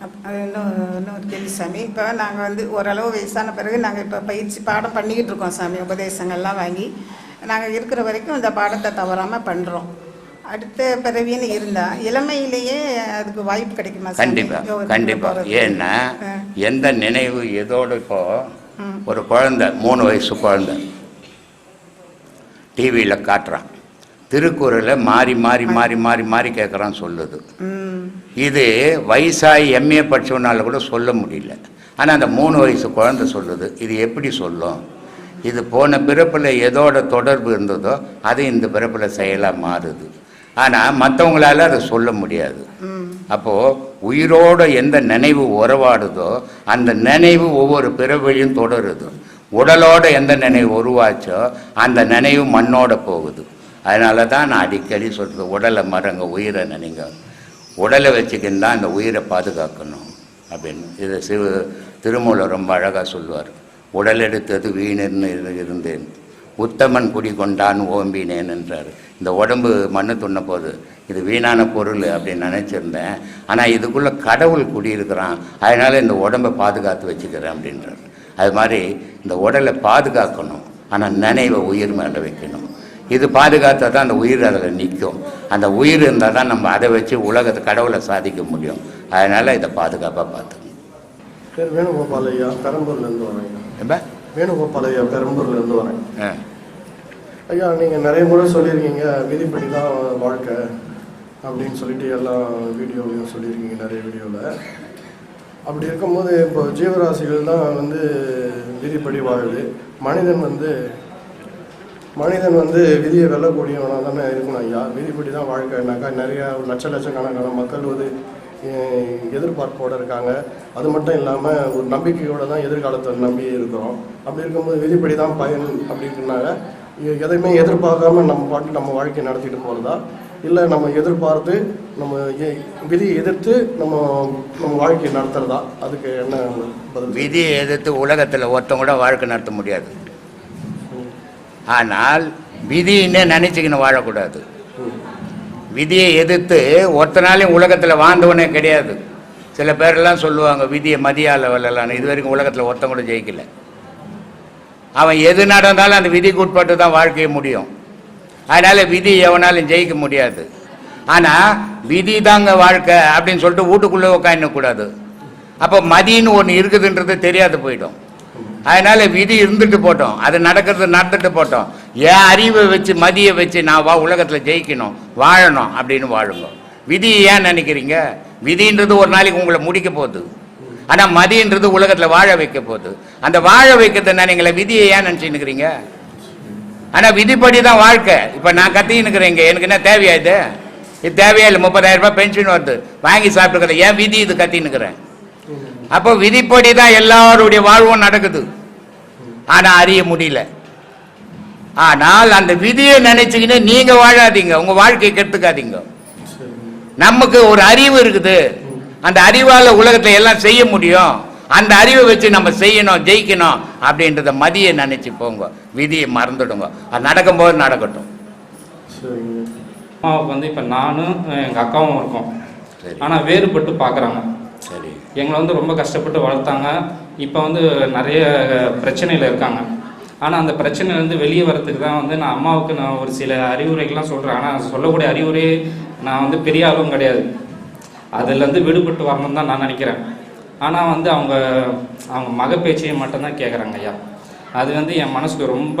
இன்னும் இன்னும் ஒரு கேள்வி சாமி இப்போ நாங்கள் வந்து ஓரளவு வயசான பிறகு நாங்கள் இப்போ பயிற்சி பாடம் பண்ணிக்கிட்டு இருக்கோம் சாமி உபதேசங்கள்லாம் வாங்கி நாங்கள் இருக்கிற வரைக்கும் இந்த பாடத்தை தவறாமல் பண்ணுறோம் அடுத்த பிறவின்னு இருந்தால் இளமையிலேயே அதுக்கு வாய்ப்பு கிடைக்குமா சாமி? கண்டிப்பா யோகத்துக்குள்ள கண்டிப்பா போறது? ஏன்னா. எந்த நினைவு எதோட இப்போ. ஒரு குழந்தை மூணு வயசு குழந்தை டிவியில் காட்டுறான் திருக்குறளை மாறி மாறி மாறி மாறி மாறி கேட்குறான் சொல்லுது. இது வயசாகி எம்ஏ படிச்சவனால கூட சொல்ல முடியல. ஆனால் அந்த மூணு வயசு குழந்தை சொல்லுது. இது எப்படி சொல்லும்? இது போன பிறப்பில் எதோட தொடர்பு இருந்ததோ அது இந்த பிறப்பில் செயலாக மாறுது. ஆனால் மற்றவங்களால அதை சொல்ல முடியாது. அப்போது உயிரோட எந்த நினைவு உறவாடுதோ அந்த நினைவு ஒவ்வொரு பிறவிலையும் தொடருது. உடலோட எந்த நினைவு உருவாச்சோ அந்த நினைவு மண்ணோட போகுது. அதனால தான் நான் அடிக்கடி சொல்கிறது உடலை மறங்க உயிரை நினைங்க. உடலை வச்சுக்கின்னு தான் அந்த உயிரை பாதுகாக்கணும். அப்படின்னு. இதை சிவ திருமூலர் ரொம்ப அழகாக சொல்லுவார். உடல் எடுத்தது வீணின்னு இருந்தேன். உத்தமன் குடி கொண்டான் ஓம்பினேன் என்றார். இந்த உடம்பு மண்ணு துண்ண போது இது வீணான பொருள் அப்படின்னு நினச்சிருந்தேன். ஆனால் இதுக்குள்ளே கடவுள் குடியிருக்கிறான். அதனால் இந்த உடம்பை பாதுகாத்து வச்சுக்கிறேன் அப்படின்றார். அது மாதிரி இந்த உடலை பாதுகாக்கணும். ஆனால் நினைவை உயிர் மேலே வைக்கணும். இது பாதுகாத்தா தான் அந்த உயிர் அதில் நிற்கும் அந்த உயிர் இருந்தால் தான் நம்ம அதை வச்சு உலகத்தை கடவுளை சாதிக்க முடியும். அதனால் இதை பாதுகாப்பாக பார்த்துக்கணும். பேர் வேணுகோபால் ஐயா பெரம்பூர்லேருந்து வரேன்? வேணுகோபால் ஐயா பெரம்பூர்லேருந்து வரேன். ஆ. ஐயா நீங்கள் நிறைய முறை சொல்லியிருக்கீங்க விதிப்படி தான் வாழ்க்கை அப்படின்னு சொல்லிட்டு எல்லா வீடியோலையும் சொல்லியிருக்கீங்க நிறைய வீடியோவில் அப்படி இருக்கும்போது இப்போ ஜீவராசிகள் தான் வந்து விதிப்படி வாழுது. மனிதன் வந்து மனிதன் வந்து விதியை வெல்லக்கூடியவனாக தானே இருக்கணும் ஐயா. விதிப்படி தான் வாழ்க்கைனாக்கா நிறையா லட்ச லட்சக்கணக்கான மக்கள் வந்து எதிர்பார்ப்போடு இருக்காங்க. அது மட்டும் இல்லாமல் ஒரு நம்பிக்கையோடு தான் எதிர்காலத்தை நம்பி இருக்கிறோம். அப்படி இருக்கும்போது விதிப்படி தான் பயன் அப்படின்னாங்க எதையுமே எதிர்பார்க்காம நம்ம பாட்டு நம்ம வாழ்க்கையை நடத்திட்டு போகிறதா இல்லை நம்ம எதிர்பார்த்து நம்ம எ- விதியை எதிர்த்து நம்ம நம்ம வாழ்க்கையை நடத்துறதா? அதுக்கு என்ன பதில்? விதியை எதிர்த்து உலகத்தில் ஒருத்தவங்க கூட வாழ்க்கை நடத்த முடியாது. ஆனால் விதின்னு நினச்சிக்கின்னு வாழக்கூடாது. விதியை எதிர்த்து ஒருத்தனாலையும் உலகத்தில் வாழ்ந்தவனே கிடையாது. சில பேரெல்லாம் சொல்லுவாங்க விதியை மதியால் வரலான்னு இது வரைக்கும் உலகத்தில் ஒருத்தன் கூட ஜெயிக்கல. அவன் எது நடந்தாலும் அந்த விதிக்கு உட்பட்டு தான் வாழ்க்கைய முடியும். அதனால் விதி எவனாலும் ஜெயிக்க முடியாது. ஆனால் விதி தாங்க வாழ்க்கை அப்படின்னு சொல்லிட்டு வீட்டுக்குள்ளே உட்காந்துக்கூடாது அப்போ மதின்னு ஒன்று இருக்குதுன்றது தெரியாது போயிடும். அதனால விதி இருந்துட்டு போட்டோம். அது நடக்கிறது நடந்துட்டு போட்டோம். என் அறிவை வச்சு மதியை வச்சு நான் வா உலகத்தில் ஜெயிக்கணும் வாழணும் அப்படின்னு வாழுங்க. விதி ஏன் நினைக்கிறீங்க? விதின்றது ஒரு நாளைக்கு உங்களை முடிக்க போகுது. ஆனால் மதின்றது உலகத்தில் வாழ வைக்க போகுது. அந்த வாழ வைக்கிறது நினைங்களே விதியை ஏன் நினச்சின்னுக்கிறீங்க? ஆனால் விதிப்படி தான் வாழ்க்கை. இப்போ நான் கத்தின்னுக்கிறேன் எனக்கு என்ன தேவையா இது? இது தேவையா? இல்லை முப்பதாயிரம் ரூபாய் பென்ஷன் வருது. வாங்கி சாப்பிட்டுக்கிறேன். ஏன் விதி இது கத்தின்னுக்கிறேன்? அப்போ விதிப்படி தான் எல்லாருடைய வாழ்வும் நடக்குது. ஆனால் அறிய முடியல. ஆனால் அந்த விதியை நினைச்சுக்கின்னு நீங்க வாழாதீங்க. உங்க வாழ்க்கையை கெடுத்துக்காதீங்க. நமக்கு ஒரு அறிவு இருக்குது. அந்த அறிவால உலகத்தை எல்லாம் செய்ய முடியும். அந்த அறிவை வச்சு நம்ம செய்யணும் ஜெயிக்கணும் அப்படின்றத மதியை நினைச்சு போங்க. விதியை மறந்துடுங்க. அது நடக்கும்போது நடக்கட்டும். அம்மாவுக்கு வந்து இப்போ நானும் எங்கள் அக்காவும் இருக்கோம். சரி. ஆனால் வேறுபட்டு பார்க்குறாங்க சரி. எங்களை வந்து ரொம்ப கஷ்டப்பட்டு வளர்த்தாங்க. இப்போ வந்து நிறைய பிரச்சனையில் இருக்காங்க. ஆனால் அந்த பிரச்சனையிலேருந்து வெளியே வரத்துக்கு தான் வந்து நான் அம்மாவுக்கு நான் ஒரு சில அறிவுரைகள்லாம் சொல்கிறேன் ஆனால் சொல்லக்கூடிய அறிவுரை நான் வந்து பெரிய ஆளும் கிடையாது. அதுலேருந்து விடுபட்டு வரணும்னு தான் நான் நினைக்கிறேன். ஆனால் வந்து அவங்க அவங்க மக பேச்சையும் மட்டும்தான் கேட்குறாங்க ஐயா. அது வந்து என் மனசுக்கு ரொம்ப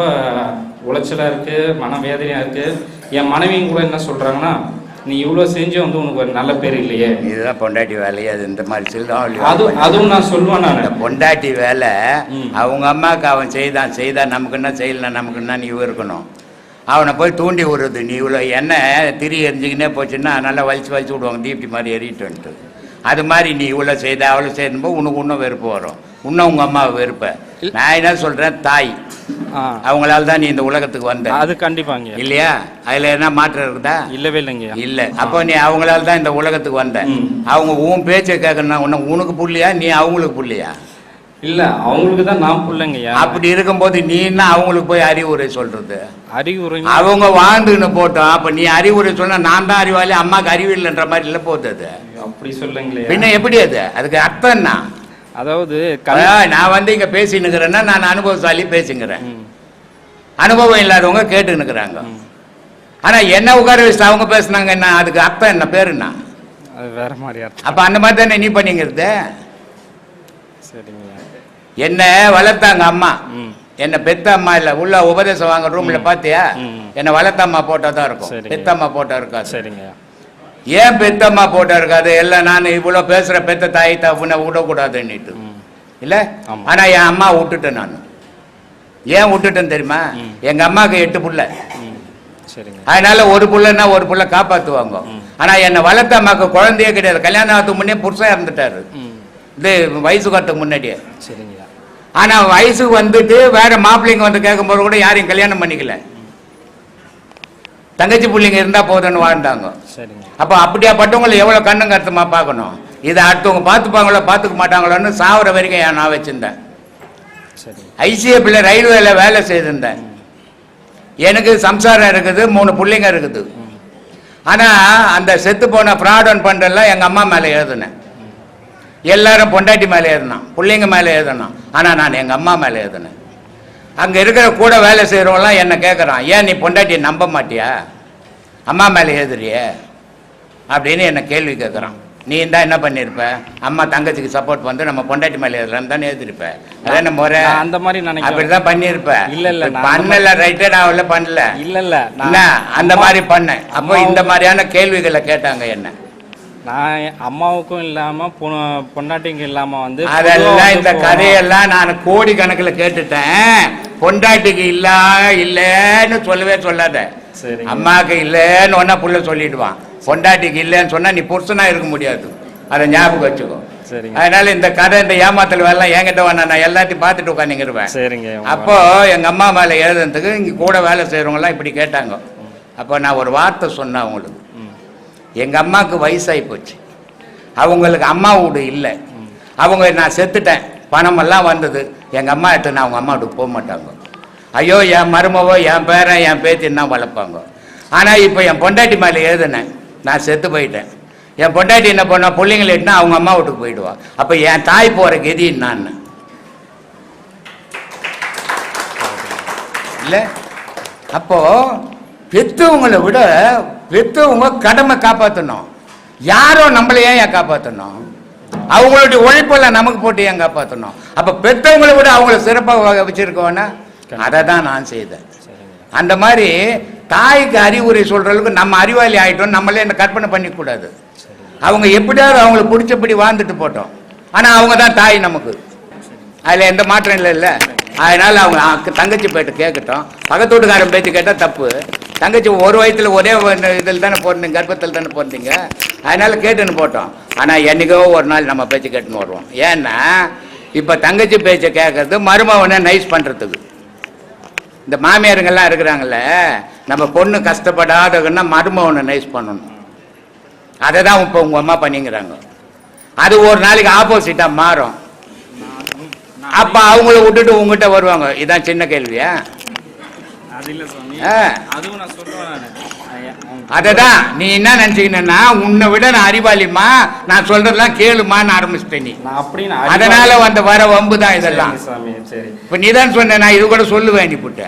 உளைச்சலாக இருக்குது மனவேதனையாக இருக்குது என் மனைவியும் கூட என்ன சொல்கிறாங்கன்னா நீ இவ்வளோ செஞ்சு வந்து உனக்கு ஒரு நல்ல பேர் இல்லையே. இதுதான் பொண்டாட்டி வேலையே அது இந்த மாதிரி அது சில்தான் அதுவும் நான் சொல்லுவேன் நான். பொண்டாட்டி வேலை. அவங்க அம்மாவுக்கு அவன் செய்தான் செய்தான் நமக்கு என்ன செய்யலாம் நமக்கு என்ன நீ இருக்கணும். அவனை போய் தூண்டி விடுறது நீ இவ்வளோ எண்ணெய் திரி எரிஞ்சிக்கினே போச்சுன்னா நல்லா வலிச்சு வலிச்சு விடுவாங்க தீப்தி மாதிரி எறிட்டுன்ட்டு அது மாதிரி நீ இவ்வளோ செய்த அவ்வளோ செய்யும்போது உனக்கு இன்னும் வெறுப்பு வரும். இன்னும் உங்கள் அம்மாவை வெறுப்ப. நான் என்ன சொல்கிறேன் தாய். அவங்களால தான் நீ இந்த உலகத்துக்கு வந்த. அது கண்டிப்பாங்க. இல்லையா? அதில் என்ன மாற்றம் இருக்குதா? இல்லவே இல்லைங்கய்யா இல்ல. அப்போ நீ அவங்களால தான் இந்த உலகத்துக்கு வந்த. அவங்க உன் பேச்சை கேட்கணும்னா உன்ன உனக்கு புள்ளியா? நீ அவங்களுக்கு புள்ளியா? இல்ல அவங்களுக்கு தான் நான் பிள்ளைங்கய்யா. அப்படி இருக்கும்போது நீ என்ன அவங்களுக்கு போய் அறிவுரை சொல்றது? அறிவுரை அவங்க வாழ்ந்துன்னு போட்டோம் அப்ப நீ அறிவுரை சொன்னா நான் தான் அறிவாளி அம்மாக்கு அறிவு இல்லைன்ற மாதிரி இல்ல போகுது அது. அப்படி சொல்லுங்களே பின்ன எப்படி அது? அதுக்கு அர்த்தம் என்ன? அதாவது நான் வந்து இங்க பேசினுக்கிறேன்னா நான் அனுபவசாலி பேசிக்கிறேன் ம், அனுபவம் இல்லாதவங்க கேட்டுனுக்குறாங்க. ஆனா என்ன உட்கார வச்சு அவங்க பேசுனாங்க என்ன? அதுக்கு அர்த்தம் என்ன? பேரு என்ன? அது வேற மாதிரி அப்ப அந்த மாதிரி தானே நீ பண்ணிங்கிறது? சரிங்கய்யா என்ன வளர்த்தாங்க அம்மா. என்ன பெத்த அம்மா இல்ல உள்ள உபதேசம் வாங்க ரூம்ல பாத்தியா. என்ன வளர்த்த அம்மா போட்டா தான் இருக்கும். சரிங்க. பெத்த அம்மா போட்டா இருக்காது. சரிங்கய்யா ஏன் பெத்த அம்மா போட்டா இருக்காது? எல்லாம் நான் இவ்வளவு பேசுற பெத்த தாய் தப்புன விடக்கூடாதுன்னுட்டு. இல்ல. ஆனா என் அம்மா விட்டுட்டேன் நான். ஏன் விட்டுட்டேன் தெரியுமா. எங்க அம்மாவுக்கு எட்டு புள்ள. சரிங்க. அதனால ஒரு புள்ளன்னா ஒரு புள்ள காப்பாத்துவாங்க. ஆனா என்னை வளர்த்த அம்மாக்கு குழந்தையே கிடையாது. கல்யாணம் ஆகிறதுக்கு முன்னே புருஷன் இறந்துட்டாரு. இது வயசுக்கு வரத்துக்கு முன்னாடியே. சரிங்கய்யா ஆனா வயசுக்கு வந்துட்டு வேற மாப்பிள்ளைங்க வந்து கேட்கும்போது கூட யாரையும் கல்யாணம் பண்ணிக்கல. தங்கச்சி பிள்ளைங்க இருந்தா போதும்னு வாழ்ந்தாங்க. அப்ப அப்படியாப்பட்டவங்களை எவ்வளவு கண்ணும் கருத்துமா பார்க்கணும்? இதை அடுத்தவங்க பார்த்துப்பாங்களோ பார்த்துக்க மாட்டாங்களோன்னு சாவர வரைக்கும் நான் வச்சிருந்தேன்? ஐசிஎஃப்ல ரயில்வேல வேலை செய்திருந்தேன். எனக்கு சம்சாரம் இருக்குது மூணு பிள்ளைங்க இருக்குது. ம் ஆனா அந்த செத்து போன ஃப்ராட் பண்றெல்லாம் எங்க அம்மா மேல எழுதுனேன். எல்லாரும் பொண்டாட்டி மேல எழுதினான் பிள்ளைங்க மேல எழுதினான் ஆனா நான் எங்க அம்மா மேல எழுதினேன் அங்க இருக்கிற கூட வேலை செய்யறவங்களாம் என்ன கேட்கறான் ஏன் நீ பொண்டாட்டியை நம்ப மாட்டியா? அம்மா மேல எழுதுறியே அப்படின்னு என்ன கேள்வி கேட்கறான் நீ தான் என்ன பண்ணிருப்ப? அம்மா தங்கச்சிக்கு சப்போர்ட் வந்து நம்ம பொண்டாட்டி மேல எழுதலான்னு தானே எழுதிருப்ப அதான் முறை? நான் அந்த மாதிரி நினைக்கிறேன் அப்படிதான் பண்ணிருப்ப. இல்ல, இல்ல, நான் அந்த பண்ணல ரைட்டே நான் அவ்வளோ பண்ணல. இல்ல இல்ல என்ன? நான் அந்த மாதிரி பண்ணேன். அப்போ இந்த மாதிரியான கேள்விகளை கேட்டாங்க என்ன. நான் அம்மாவுக்கும் இல்லாம பொண்டாட்டிக்கும் இல்லாம வந்து அதெல்லாம் இந்த. கதையெல்லாம் நான் கோடி கணக்குல கேட்டுட்டேன். பொண்டாட்டிக்கு இல்ல இல்லைன்னு சொல்லவே சொல்லாத. அம்மாக்கு இல்லைன்னு ஒன்னா புள்ள சொல்லிடுவான். பொண்டாட்டிக்கு இல்லைன்னு சொன்னா நீ புருஷனா இருக்க முடியாது. அதை ஞாபகம் வச்சுக்கோ. அதனால இந்த கதை இந்த ஏமாத்தல் வேலைலாம் என்கிட்ட வேணா நான் எல்லாத்தையும் பார்த்துட்டு உட்காந்துங்கிருவேன் சரிங்க அப்போ எங்க அம்மா மேல எழுதுனதுக்கு இங்க கூட வேலை செய்யறவங்க எல்லாம் இப்படி கேட்டாங்க. அப்போ நான் ஒரு வார்த்தை சொன்னேன் அவங்களுக்கு. எங்கள் அம்மாவுக்கு வயசாகி போச்சு. அவங்களுக்கு அம்மா வீடு இல்லை. அவங்க நான் செத்துட்டேன். பணமெல்லாம் வந்தது. எங்கள் அம்மா எடுத்து நான் அவங்க அம்மா வீட்டுக்கு போக மாட்டாங்க. ஐயோ என் மருமவோ என் பேரன் என் பேத்தி என்ன வளர்ப்பாங்க. ஆனால் இப்போ என் பொண்டாட்டி மேலே எழுதுனேன். நான் செத்து போயிட்டேன். என் பொண்டாட்டி என்ன பண்ணா பிள்ளைங்களை எட்டுனா அவங்க அம்மா வீட்டுக்கு போயிடுவா. அப்போ என் தாய் போகிற கதி நான் இல்லை? அப்போது பெற்றவங்களை விட பெத்தவங்க கடமை காப்பாற்றணும் யாரோ நம்மளை ஏன் ஏன் காப்பாற்றணும் அவங்களுடைய உழைப்பெல்லாம் நமக்கு போட்டு ஏன் காப்பாற்றணும் அப்போ பெத்தவங்களை விட அவங்கள சிறப்பாக வச்சிருக்கோன்னா அதை தான் நான் செய்தேன். அந்த மாதிரி தாய்க்கு அறிவுரை சொல்ற அளவுக்கு நம்ம அறிவாளி ஆயிட்டோம் நம்மளே இந்த கற்பனை பண்ணிக்கூடாது. அவங்க எப்படியாவது அவங்களுக்கு பிடிச்சபடி வாழ்ந்துட்டு போட்டோம். ஆனா அவங்க தான் தாய் நமக்கு. அதுல எந்த மாற்றம் இல்லை இல்ல அதனால் அவங்க தங்கச்சி பேட்டு கேட்கட்டும். பக்கத்து வீட்டுக்காரன் பேச்சு கேட்டால் தப்பு. தங்கச்சி ஒரு வயசுல ஒரே இதில் தானே பிறந்தீங்க கர்ப்பத்தில் தானே பிறந்தீங்க. அதனால் கேட்டுன்னு போட்டோம். ஆனால் என்னைக்கோ ஒரு நாள் நம்ம பேச்சு கேட்டுன்னு வருவோம். ஏன்னா இப்போ தங்கச்சி பேச்சை கேட்கறது மருமவனை நைஸ் பண்ணுறதுக்கு இந்த மாமியாருங்கெல்லாம் இருக்கிறாங்கல்ல நம்ம பொண்ணு கஷ்டப்படாதவங்கன்னா மருமவனை நைஸ் பண்ணணும். அதை தான் இப்போ உங்கள் அம்மா பண்ணிங்கிறாங்க. அது ஒரு நாளைக்கு ஆப்போசிட்டாக மாறும். அப்போ அவங்கள விட்டுட்டு உங்ககிட்ட வருவாங்க? இதான் சின்ன கேள்வியா? அது இல்ல சுவாமி. ஆ. அதுவும் நான் சொல்லுவேன் நான். அதை தான் நீ என்ன நினச்சிக்கினா உன்னை விட நான் அறிவாளிமா நான் சொல்றதெல்லாம் கேளுமான்னு ஆரம்பிச்சிட்டேன் நீ. அதனால வந்த வர வம்பு தான் இதெல்லாம். இப்போ நீ தான் சொன்ன நான் இது கூட சொல்லுவேன் நீ புட்ட.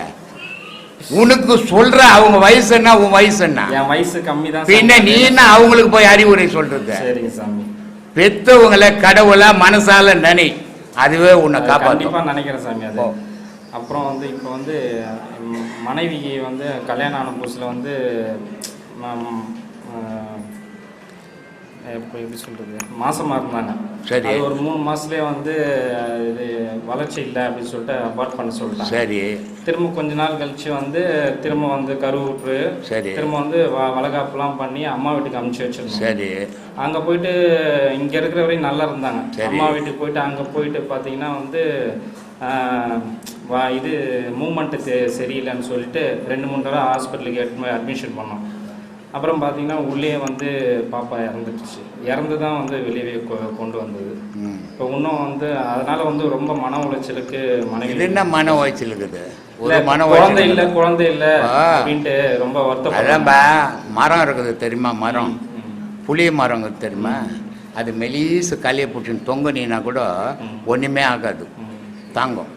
உனக்கு சொல்ற அவங்க வயசு என்ன உன் வயசு என்ன? என் வயசு கம்மி தான் பின்ன நீ என்ன அவங்களுக்கு போய் அறிவுரை சொல்றது? பெத்தவங்களை கடவுளா மனசால நினை. அதுவே உன்னை காப்பாற்றும் நினைக்கிறேன் சாமி அது. அப்புறம் வந்து இப்போ வந்து மனைவிக்கு வந்து கல்யாணம் ஆன புதுசுல வந்து இப்போ எப்படி சொல்கிறது மாசமாக இருந்தாங்க. சரி. அது ஒரு மூணு மாதத்துலேயே வந்து இது வளர்ச்சி இல்லை அப்படின்னு சொல்லிட்டு அபார்ட் பண்ண சொல்லிட்டாங்க. சரி. திரும்ப கொஞ்ச நாள் கழிச்சு வந்து திரும்ப வந்து கருவுற்று சரி. திரும்ப வந்து வ வளகாப்புலாம் பண்ணி அம்மா வீட்டுக்கு அமுச்சு வச்சிருந்தோம். சரி. அங்கே போயிட்டு இங்கே இருக்கிற வரையும் நல்லா இருந்தாங்க. அம்மா வீட்டுக்கு போயிட்டு அங்கே போயிட்டு பார்த்தீங்கன்னா வந்து வா இது மூமெண்ட்டு சரியில்லைன்னு சொல்லிட்டு ரெண்டு மூணு தடவை ஹாஸ்பிட்டலுக்கு அட்மிஷன் பண்ணோம். அப்புறம் பார்த்தீங்கன்னா உள்ளே வந்து பாப்பா இறந்துட்டுச்சு இறந்து தான் வந்து வெளியே கொண்டு வந்தது. இப்போ இன்னும் வந்து அதனால வந்து ரொம்ப மன உளைச்சலுக்கு மனைவி இது என்ன மன உளைச்சல் இருக்குது ஒரு மன குழந்தை இல்ல குழந்தை இல்ல. அப்படின்ட்டு ரொம்ப வருத்தப்படுறாங்க அதான்பா மரம் இருக்குது தெரியுமா மரம்? புளிய மரம் தெரியுமா? அது மெலீசு களியை பிடிச்சின்னு தொங்குனீங்கன்னா கூட ஒன்றுமே ஆகாது. தாங்கும்.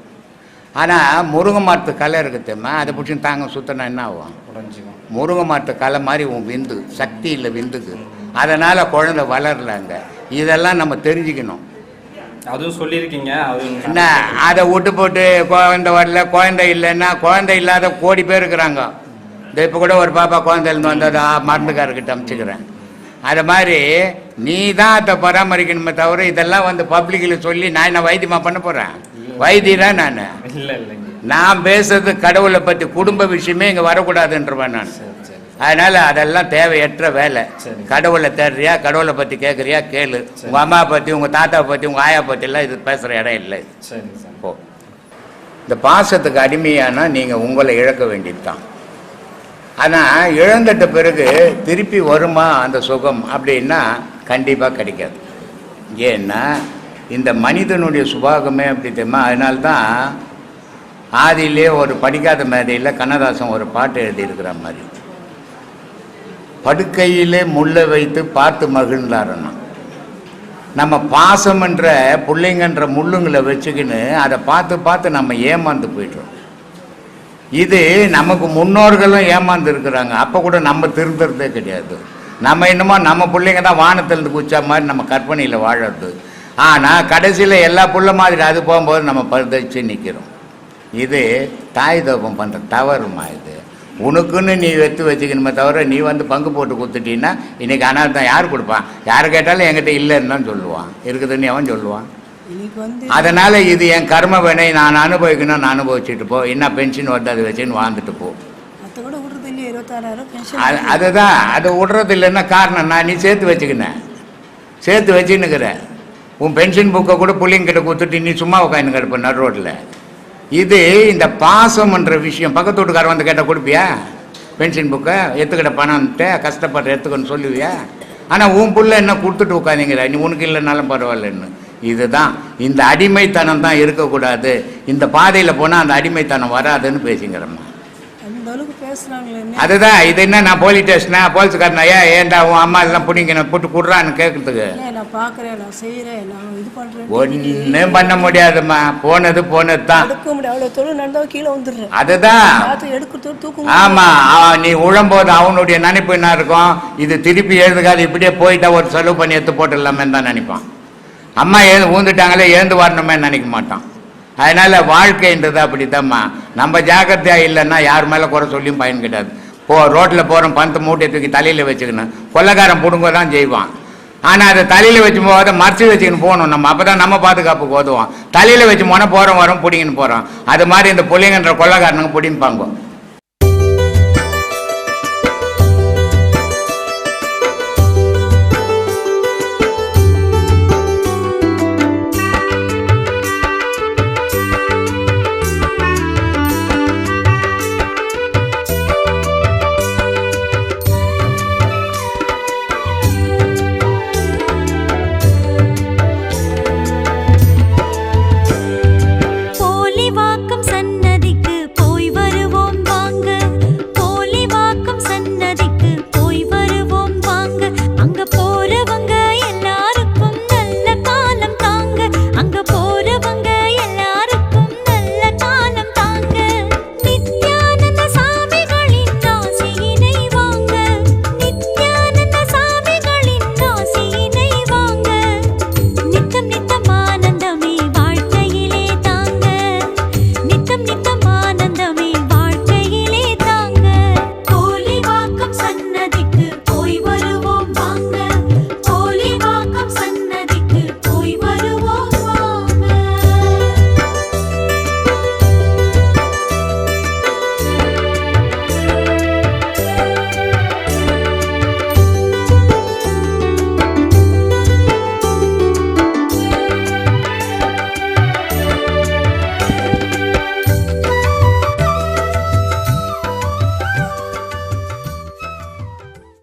ஆனால் முருங்கை மரத்து களை இருக்குது தெரியுமா? அதை பிடிச்சின்னு தாங்க சுத்தினா என்ன ஆகும்? உடஞ்சிக்கும் முருங்கை மரத்து களை மாதிரி உன் விந்து சக்தி இல்லை விந்துக்கு. அதனால் குழந்தை வளரலங்க இதெல்லாம் நம்ம தெரிஞ்சுக்கணும். அதுவும் சொல்லியிருக்கீங்க அது என்ன அதை விட்டு போட்டு குழந்தை வரல குழந்தை இல்லைன்னா குழந்தை இல்லாத கோடி பேர் இருக்கிறாங்க. இந்த இப்போ கூட ஒரு பாப்பா குழந்தை இருந்து வந்தது மருந்துக்காரர்கிட்ட அமுச்சுக்கிறேன். அது மாதிரி நீ தான் அதை பராமரிக்கணுமே தவிர இதெல்லாம் வந்து பப்ளிக்கில் சொல்லி நான் என்ன வைத்தியமா பண்ண போகிறேன் வைத்தியதான் நான்? இல்ல இல்லைங்க. நான் பேசுறது கடவுளை பற்றி குடும்ப விஷயமே இங்கே வரக்கூடாதுன்றவன் நான். அதனால அதெல்லாம் தேவையற்ற வேலை. கடவுளை தேடுறியா கடவுளை பற்றி கேட்குறியா கேளு. உங்கள் அம்மா பற்றி உங்கள் தாத்தாவை பற்றி உங்கள் ஆயா பற்றிலாம் இது பேசுகிற இடம் இல்லை. போ. இந்த பாசத்துக்கு அடிமையானா நீங்கள் உங்களை இழக்க வேண்டியது தான் ஆனால் இழந்துட்ட பிறகு திருப்பி வருமா அந்த சுகம் அப்படின்னா கண்டிப்பாக கிடைக்காது. ஏன்னா இந்த மனிதனுடைய சுபாகமே அப்படி தெரியுமா? அதனால தான் ஆதியிலே ஒரு படிக்காத மேதையில் கண்ணதாசன் ஒரு பாட்டு எழுதியிருக்கிற மாதிரி. படுக்கையிலே முள்ளை வைத்து பார்த்து மகிழ்ந்தாருன்னா. நம்ம பாசம்ன்ற பிள்ளைங்கன்ற முள்ளுங்களை வச்சுக்கின்னு அதை பார்த்து பார்த்து நம்ம ஏமாந்து போயிட்டோம். இது நமக்கு முன்னோர்களும் ஏமாந்து இருக்கிறாங்க. அப்போ கூட நம்ம திருந்துறதே கிடையாது. நம்ம என்னமோ நம்ம பிள்ளைங்க தான் வானத்திலிருந்து குச்சா மாதிரி நம்ம கற்பனையில் வாழறது. ஆனால் கடைசியில் எல்லா புள்ள மாதிரி அது போகும்போது நம்ம பரிதச்சு நிற்கிறோம் இது தாய் தோப்பம் பண்ணுற தவறுமா இது? உனக்குன்னு நீ வெத்து வச்சுக்கணுமே தவிர நீ வந்து பங்கு போட்டு கொடுத்துட்டீங்கன்னா இன்னைக்கு அனாதான் யார் கொடுப்பான்? யார் கேட்டாலும் என்கிட்ட இல்லைன்னு தான் சொல்லுவான். இருக்குதுன்னு அவன் சொல்லுவான். அதனால இது என் கர்ம வினை நான் அனுபவிக்கணும் நான் அனுபவிச்சுட்டு போ. என்ன பென்ஷன் வருது அதை வச்சுன்னு வாழ்ந்துட்டு போ. அதுதான். அது விடுறது இல்லைன்னா காரணம் நான் நீ சேர்த்து வச்சுக்கினேன் சேர்த்து வச்சுன்னுக்கிற. உன் பென்ஷன் புக்கை கூட பிள்ளைங்கிட்ட கொடுத்துட்டு நீ சும்மா உட்காந்து கிடப்ப நடு ரோட்டில் இது இந்த பாசம்ன்ற விஷயம். பக்கத்து வீட்டுக்காரர் வந்து கேட்டால் கொடுப்பியா? பென்ஷன் புக்கை எத்துக்கிட்ட பணம்ட்ட கஷ்டப்பட்டு எடுத்துக்கன்னு சொல்லுவியா? ஆனால் உன் புள்ள என்ன கொடுத்துட்டு உட்காந்திங்கிற நீ உனக்கு இல்லைனாலும் பரவாயில்லன்னு. இதுதான். இந்த அடிமைத்தனம் தான் இருக்கக்கூடாது. இந்த பாதையில் போனால் அந்த அடிமைத்தனம் வராதுன்னு பேசிங்கிறம்மா அந்த அளவுக்கு பேசுறாங்களே என்ன அதுதான் இது என்ன நான் போலீஸ் ஸ்டேஷனா போலீஸ்காரனா ஏன் ஏன்டா உன் அம்மா எல்லாம் பிடிங்க போட்டு குடுறான்னு கேட்கறதுக்கு நான் பார்க்குறேன் நான் செய்கிறேன் நான் இது பண்ணுறேன் ஒன்றும் பண்ண முடியாதும்மா. போனது போனது தான் எடுக்க முடியும் அவ்வளோ தொழில் நடந்தால் கீழே வந்துடுறேன். அதுதான். எடுக்கிறது தூக்க ஆமா அவன் நீ உழம்போது அவனுடைய நினைப்பு என்ன இருக்கும்? இது திருப்பி எழுதுக்காது இப்படியே போயிட்டா ஒரு செலவு பண்ணி எடுத்து போட்டுடலாமே தான் நினைப்பான். அம்மா எழுந்து ஊந்துட்டாங்களே எழுந்து வரணுமே நினைக்க மாட்டான். அதனால வாழ்க்கைன்றது அப்படித்தாம்மா. நம்ம ஜாக்கிரதையா இல்லைன்னா யார் மேலே குறை சொல்லியும் பயன் கிடையாது. போ ரோட்டில் போகிறோம் பணத்தை மூட்டை தூக்கி தலையில் வச்சுக்கணும். கொள்ளக்காரன் பிடுங்க தான் செய்வான். ஆனால் அதை தலையில் வச்சு போகாத மறைச்சி வச்சுக்கின்னு போகணும். நம்ம அப்போ தான் நம்ம பாதுகாப்புக்கு உதவும் தலையில் வச்சு போனால் போகிறோம் வரோம் பிடிங்கின்னு போகிறோம் அது மாதிரி இந்த புள்ளைங்கன்ற கொள்ளைக்காரனுங்க பிடிப்பாங்க